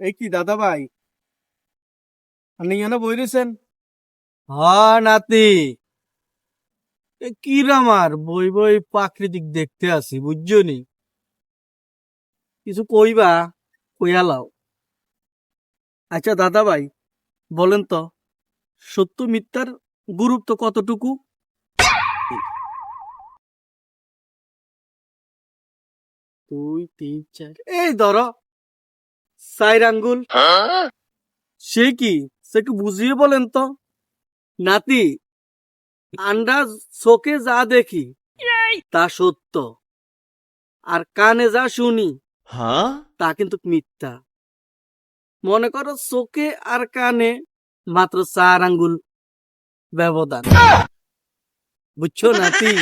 এই কি দাদা ভাই আপনি বই রয়েছেন হ্যাঁ নাতি। এ কিরামার বই বই প্রাকৃতিক দেখতে আসি বুঝছ নি কিছু কইবা কইয়ালাও আচ্ছা দাদা ভাই বলেন তো। সত্য মিথ্যার গুরুত্ব কতটুকু? দুই তিন চার। এই ধরো। সাইর আঙ্গুল। সে কি? সে একটু বুঝিয়ে বলেন তো। নাতি আন্ডা চোখে যা দেখি তা সত্য। আর কানে যা শুনি তা কিন্তু মিথ্যা। মনে করো চোখে আর কানে মাত্র চার আঙ্গুল ব্যবধান। বুঝছ নাতি?